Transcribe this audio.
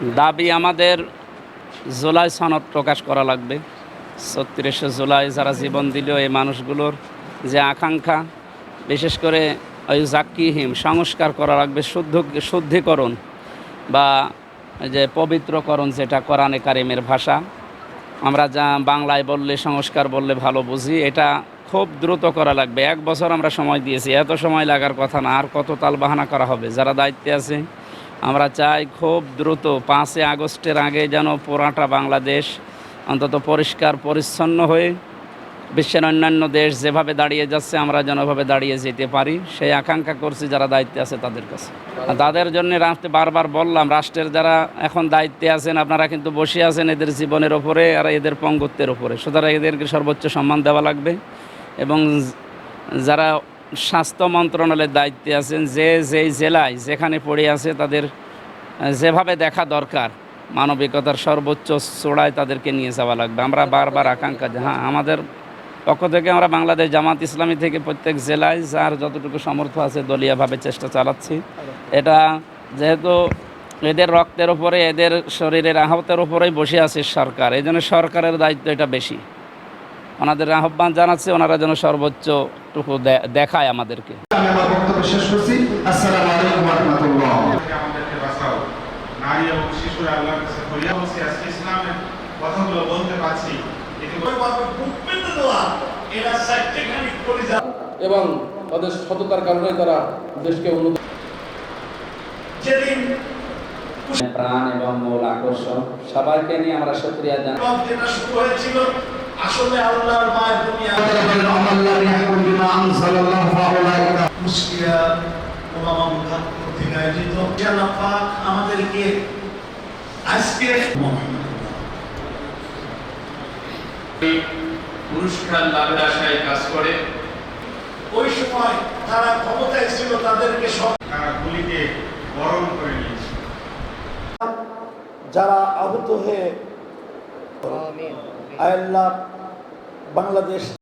দাবি আমাদের জুলাই সনদ প্রকাশ করা লাগবে। ছত্রিশে জুলাই যারা জীবন দিল এই মানুষগুলোর যে আকাঙ্ক্ষা, বিশেষ করে ওই জাকিহিম, সংস্কার করা লাগবে, শুদ্ধ, শুদ্ধিকরণ বা যে পবিত্রকরণ যেটা কোরআনে কারিমের ভাষা। আমরা যা বাংলায় বললে, সংস্কার বললে ভালো বুঝি, এটা খুব দ্রুত করা লাগবে। এক বছর আমরা সময় দিয়েছি, এত সময় লাগার কথা না, আর কত তাল বাহানা করা হবে? যারা দায়িত্বে আছে আমরা চাই খুব দ্রুত পাঁচই আগস্টের আগে যেন পুরাটা বাংলাদেশ অন্তত পরিষ্কার, পরিচ্ছন্ন হয়ে বিশ্বের অন্যান্য দেশ যেভাবে দাঁড়িয়ে যাচ্ছে, আমরা যেনভাবে দাঁড়িয়ে যেতে পারি। সেই আকাঙ্ক্ষা করছি যারা দায়িত্বে আছে তাদের কাছে। তাদের জন্য রাখতে বারবার বললাম, রাষ্ট্রের যারা এখন দায়িত্বে আছেন, আপনারা কিন্তু বসে আছেন এদের জীবনের ওপরে আর এদের পঙ্গুত্বের ওপরে। সুতরাং এদেরকে সর্বোচ্চ সম্মান দেওয়া লাগবে এবং যারা স্বাস্থ্য মন্ত্রণালয়ের দায়িত্বে আছেন, যে যেই জেলায় যেখানে পড়ে আছে তাদের যেভাবে দেখা দরকার, মানবিকতার সর্বোচ্চ চোড়ায় তাদেরকে নিয়ে যাওয়া লাগবে। আমরা বারবার আকাঙ্ক্ষা হ্যাঁ আমাদের পক্ষ থেকে আমরা বাংলাদেশ জামাত ইসলামী থেকে প্রত্যেক জেলায় যার যতটুকু সামর্থ্য আছে দলীয়ভাবে চেষ্টা চালাচ্ছি। এটা যেহেতু এদের রক্তের উপরে, এদের শরীরের আহতের উপরেই বসে আছে সরকার এই জন্য সরকারের দায়িত্ব এটা বেশি। ওনাদের আহ্বান জানাচ্ছি ওনারা যেন সর্বোচ্চটুকু দেখায় আমাদেরকে। আমি আমার বক্তব্য শেষ করছি। আসসালামু আলাইকুম রহমতুল্লাহ। আমাদেরকে বাঁচাও। নারী এবং শিশুরা আল্লাহর কাছে ফরিয়াদ বলছি আজকে ইসলামের কথাগুলো বলতে পারছি। এবং তাদের সততার কারণে তারা দেশকে উন্নত প্রাণ এবং মূল আকর্ষণ সবাইকে নিয়ে আমরা সক্রিয়া জানাই। যেটা শুরু হয়েছিল আসলে আল্লাহর মায়ের দুনিয়া আল্লাহ ইয়াকুম বিমা আনজালাল্লাহু ফাউলাইকা মুশকিয়া ওলামা মুখাত কর্তৃক আয়োজিত। আল্লাহ পাক আমাদেরকে আজকে পুরস্কার লাভের আশায় কাজ করে। ওই সময় তারা ক্ষমতায় ছিল তাদেরকে সব তারা গুলিকে বরণ করে নিয়েছে। যারা আহত হয়ে আল্লাহ বাংলাদেশ